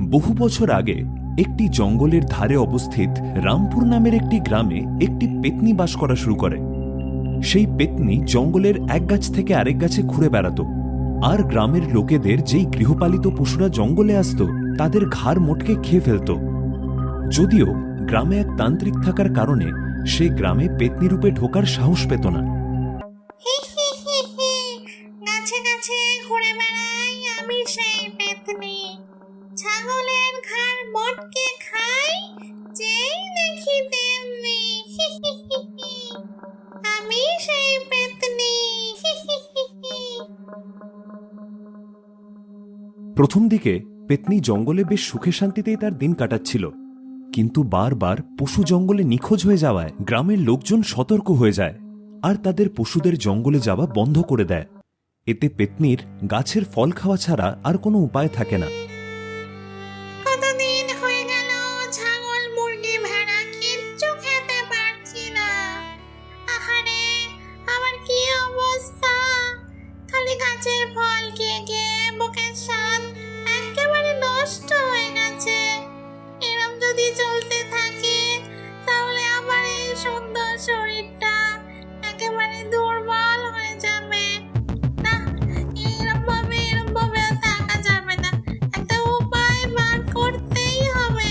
বহু বছর আগে একটি জঙ্গলের ধারে অবস্থিত রামপুর নামের একটি গ্রামে একটি পেতনি বাস করা শুরু করে। সেই পেতনি জঙ্গলের এক গাছ থেকে আরেক গাছে ঘুরে বেড়াত। আর গ্রামের লোকেদের যেই গৃহপালিত পশুরা জঙ্গলে আসত, তাদের ঘাড় মোটকে খেয়ে ফেলত। যদিও গ্রামে এক তান্ত্রিক থাকার কারণে সে গ্রামে পেতনি রূপে ঢোকার সাহস পেত না। মটকে খাই, যেই দেখি তেমনি। আমি সেই পেতনি। প্রথম দিকে পেতনি জঙ্গলে বেশ সুখে শান্তিতেই তার দিন কাটাচ্ছিল। কিন্তু বারবার পশু জঙ্গলে নিখোঁজ হয়ে যাওয়ায় গ্রামের লোকজন সতর্ক হয়ে যায় আর তাদের পশুদের জঙ্গলে যাওয়া বন্ধ করে দেয়। এতে পেতনির গাছের ফল খাওয়া ছাড়া আর কোনো উপায় থাকে না। সুন্দর শরীরটা একেবারে দুর্বল হয়ে যাবে। না এরম ভাবে এরম ভাবে থাকা যাবে না। একটা উপায় বার করতেই হবে।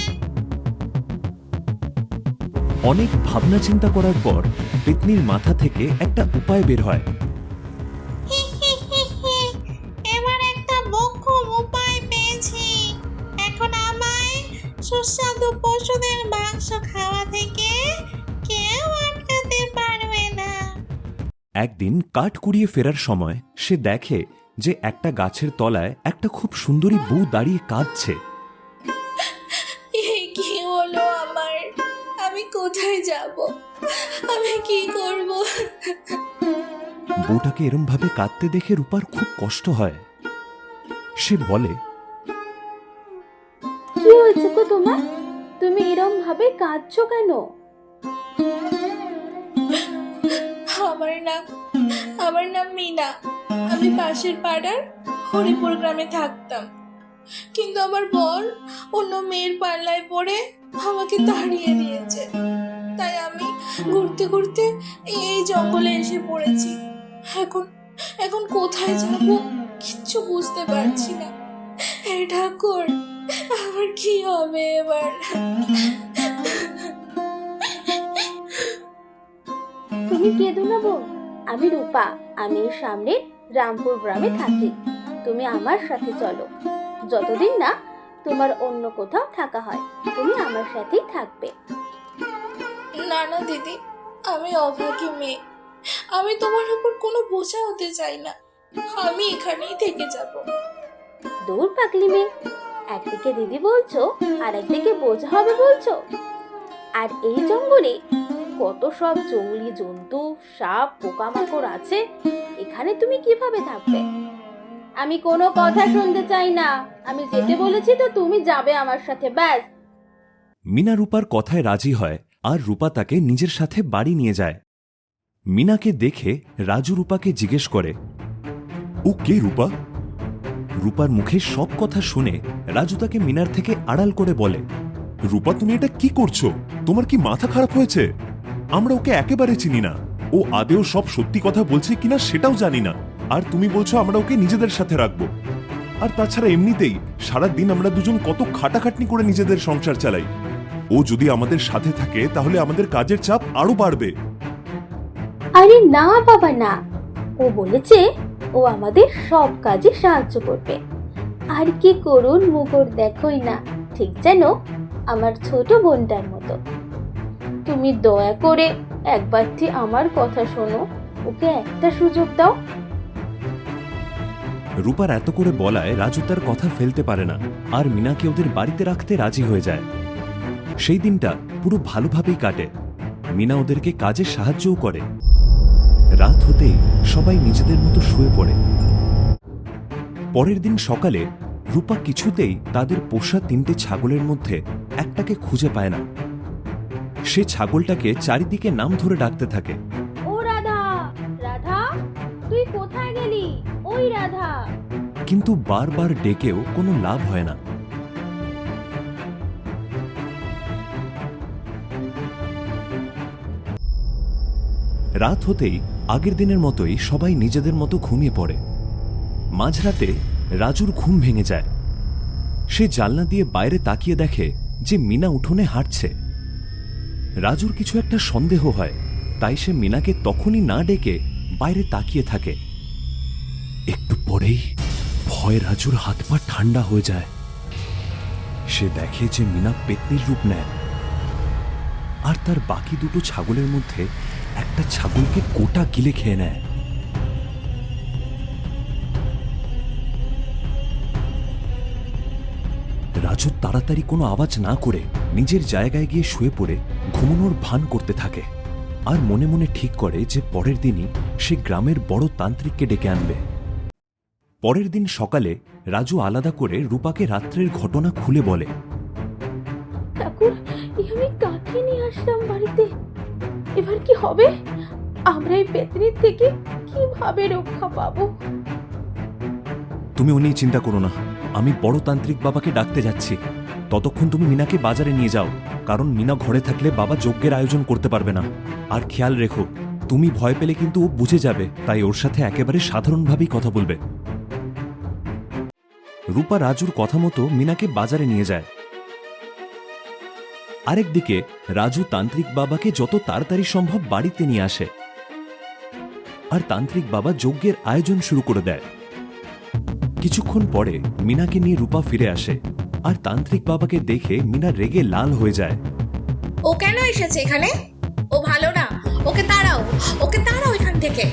অনেক ভাবনা চিন্তা করার পর পেতনির মাথা থেকে একটা উপায় বের হয়। এবার একটা মোক্ষম উপায় পেয়েছি। এখন আমায় সুস্বাদু পশুদের মাংস খাওয়া একদিন কাঠ কুড়িয়ে ফেরার সময় সে দেখে যে একটা গাছের তলায় একটা খুব সুন্দরী বউ দাঁড়িয়ে কাঁদছে। এই কি হলো আমার? আমি কোথায় যাব? আমি কি করব? বউটাকে এরমভাবে কাঁদতে দেখে রূপার খুব কষ্ট হয়। সে বলে কি হয়েছে গো তোমার? তুমি এরম ভাবে কাঁদছো কেন? আমার নাম আমার নাম মিনা। আমি পাশের পাড়ার হরিপুর গ্রামে থাকতাম। কিন্তু আমার বর অন্য মেয়ের পাল্লায় পড়ে আমাকে তাড়িয়ে দিয়েছে। তাই আমি ঘুরতে ঘুরতে এই জঙ্গলে এসে পড়েছি। এখন এখন কোথায় যাব কিচ্ছু বুঝতে পারছি না। হে ঠাকুর, আমার কি হবে এবার? তুমি কেঁদো না আমি রূপা আমি সামনে রামপুর গ্রামে থাকি। তুমি আমার সাথে চলো। যতদিন না তোমার অন্য কোথাও থাকা হয় তুমি আমার সাথেই থাকবে। না না দিদি আমি অভাগী মেয়ে। আমি তোমার উপর কোনো বোঝা হতে চাই না। আমি এখানেই থেকে যাব। দূর পাগলি মেয়ে। একদিকে দিদি বলছো আর একদিকে বোঝা হবে বলছো। আর এই জঙ্গলে কত সব জঙ্গলি জন্তু, সাপ, পোকামাকড় আছে, এখানে তুমি কীভাবে থাকবে? আমি কোনো কথা শুনতে চাই না। আমি যেতে বলেছি তো তুমি যাবে আমার সাথে, ব্যাস। মিনা রূপার কথায় রাজি হয় আর রূপা তাকে নিজের সাথে বাড়ি নিয়ে যায়। মিনাকে দেখে রাজু রূপাকে জিজ্ঞেস করে, ও কে রূপা? রূপার মুখে সব কথা শুনে রাজু তাকে মিনার থেকে আড়াল করে বলে, রূপা, তুমি এটা কি করছ? তোমার কি মাথা খারাপ হয়েছে? আমরা ওকে একেবারে চিনি না। ও আদেও সব সত্যি কথা বলছে কিনা সেটাও জানি না। আর তুমি বলছো আমরা ওকে নিজেদের সাথে রাখব। আর তাছাড়া এমনিতেই সারা দিন আমরা দুজন কত খাটাখাটনি করে নিজেদের সংসার চালাই। ও যদি আমাদের সাথে থাকে, তাহলে আমাদের কাজের চাপ আরও বাড়বে। আরে না, বাবা, না। ও বলেছে ও আমাদের সব কাজে সাহায্য করবে। আর কি করুন, মুগর, দেখোই না। ঠিক যেন আমার ছোট বোনটার মতো। তুমি দয়া করে একবারটি আমার কথা শোনো। ওকে একটা সুযোগ দাও। রূপার এত করে বলায় রাজু তার কথা ফেলতে পারে না, আর মিনাকে ওদের বাড়িতে রাখতে রাজি হয়ে যায়। সেই দিনটা পুরো ভালোভাবেই কাটে। মিনা ওদেরকে কাজে সাহায্যও করে। রাত হতেই সবাই নিজেদের মতো শুয়ে পড়ে। পরের দিন সকালে রূপা কিছুতেই তাদের পোষা তিনটে ছাগলের মধ্যে একটাকে খুঁজে পায় না। সে ছাগলটাকে চারিদিকে নাম ধরে ডাকতে থাকে। ও রাধা রাধা তুই কোথায় গেলি? ওই রাধা। কিন্তু বারবার ডেকেও কোনো লাভ হয় না। রাত হতেই আগের দিনের মতোই সবাই নিজেদের মতো ঘুমিয়ে পড়ে। মাঝরাতে রাজুর ঘুম ভেঙে যায়। সে জানলা দিয়ে বাইরে তাকিয়ে দেখে যে মিনা উঠোনে হাঁটছে। রাজুর কিছু একটা সন্দেহ হয়, তাই সে মিনাকে তখনই না ডেকে বাইরে তাকিয়ে থাকে। একটু পরেই ভয় রাজুর হাত পা ঠান্ডা হয়ে যায়। সে দেখে যে মিনা পেতনির রূপ নেয়। আর তার বাকি দুটো ছাগলের মধ্যে একটা ছাগলকে কোটা গিলে খেয়ে নেয়। রাজু তাড়াতাড়ি কোনো আওয়াজ না করে নিজের জায়গায় গিয়ে শুয়ে পড়ে ঘুমানোর ভান করতে থাকে। আর মনে মনে ঠিক করে যে পরের দিনই সে গ্রামের বড় তান্ত্রিককে ডেকে আনবে। পরের দিন সকালে রাজু আলাদা করে রূপাকে রাত্রের ঘটনা খুলে বলে ঠাকুর এ আমি কাকে নিয়ে আসলাম বাড়িতে? এবার কি হবে? আমরা এই পেতনির থেকে কীভাবে রক্ষা পাবো? তুমি উনি চিন্তা করো না। আমি বড় তান্ত্রিক বাবাকে ডাকতে যাচ্ছি। ততক্ষণ তুমি মিনাকে বাজারে নিয়ে যাও, কারণ মিনা ঘরে থাকলে বাবা যজ্ঞের আয়োজন করতে পারবে না। আর খেয়াল রেখো, তুমি ভয় পেলে কিন্তু ও বুঝে যাবে, তাই ওর সাথে একেবারে সাধারণভাবেই কথা বলবে। রূপা রাজুর কথা মতো মিনাকে বাজারে নিয়ে যায়। আরেকদিকে, রাজু তান্ত্রিক বাবাকে যত তাড়াতাড়ি সম্ভব বাড়িতে নিয়ে আসে। আর তান্ত্রিক বাবা যজ্ঞের আয়োজন শুরু করে দেয়। কিছুক্ষণ পরে মিনাকে নিয়ে রূপা ফিরে আসে আর তান্ত্রিক বাবাকে দেখে মিনা রেগে লাল হয়ে যায়। ও কেন এসেছে এখানে? ও ভালো না। ওকে তাড়াও ওকে তাড়াও এখান থেকে।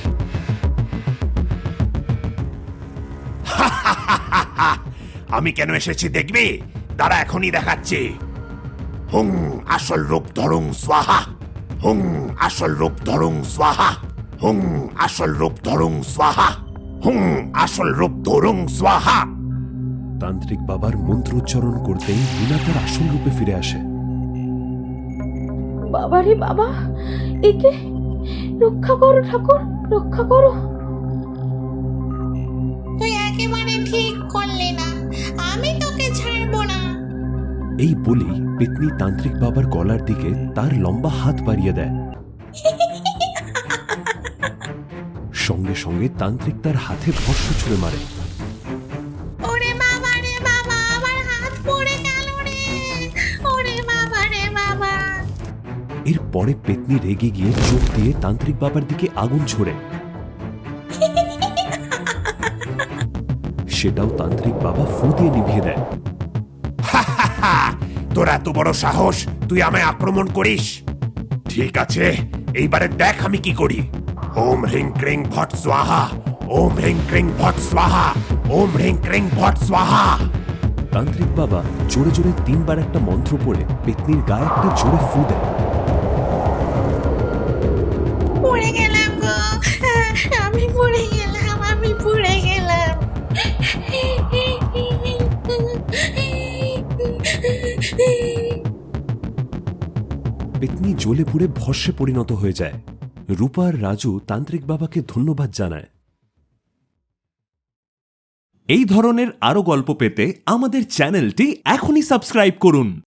আমি কেন এসেছি দেখবি? তারা এখনই দেখাচ্ছি। হুং আসল রূপ ধরুং স্বাহা। হুং আসল রূপ ধরুং স্বাহা। হুং আসল রূপ ধরুং স্বাহা। হুং আসল রূপ ধরুং স্বাহা। তান্ত্রিক বাবার মন্ত্র উচ্চারণ করতেই মিনা তার আসল রূপে ফিরে আসে। বাবা রে বাবা একে রক্ষা করো ঠাকুর রক্ষা করো। তুই একেবারে ঠিক করলি না আমি তোকে ছাড়বো না। এই বলেই পেতনি তান্ত্রিক বাবার গলার দিকে তার লম্বা হাত বাড়িয়ে দেয়। সঙ্গে সঙ্গে তান্ত্রিক তার হাতে ভস্য ছুঁড়ে মারে। ওরে বাবা রে বাবা আমার হাত পড়ে গেল রে। ওরে বাবা রে বাবা। এর পরে পেতনি রেগে গিয়ে চোখ দিয়ে তান্ত্রিক বাবার দিকে আগুন ছোড়ে সেটাও তান্ত্রিক বাবা ফু দিয়ে। নিভিয়ে দেয় তোর এত বড় সাহস তুই আমায় আক্রমণ করিস। ঠিক আছে এইবারে দেখ আমি কি করি। ওম হ্রিং ক্রিং ভট স্বাহা ওম হ্রিং ক্রিং ভট স্বাহা ওম হ্রিং ক্রিং ভট স্বাহা তান্ত্রিক বাবা জোরে জোরে তিনবার একটা মন্ত্র পড়ে পেতনির গায়ে একটা জোরে ফু দেয়। পড়ে গেলাম গো। আমি পড়ে গেলাম আমি পড়ে গেলাম। পেতনি জ্বলে পুড়ে ভস্যে পরিণত হয়ে যায়। রূপা আর রাজু তান্ত্রিক বাবাকে ধন্যবাদ জানায়। এই ধরনের আরও গল্প পেতে আমাদের চ্যানেলটি এখনই সাবস্ক্রাইব করুন।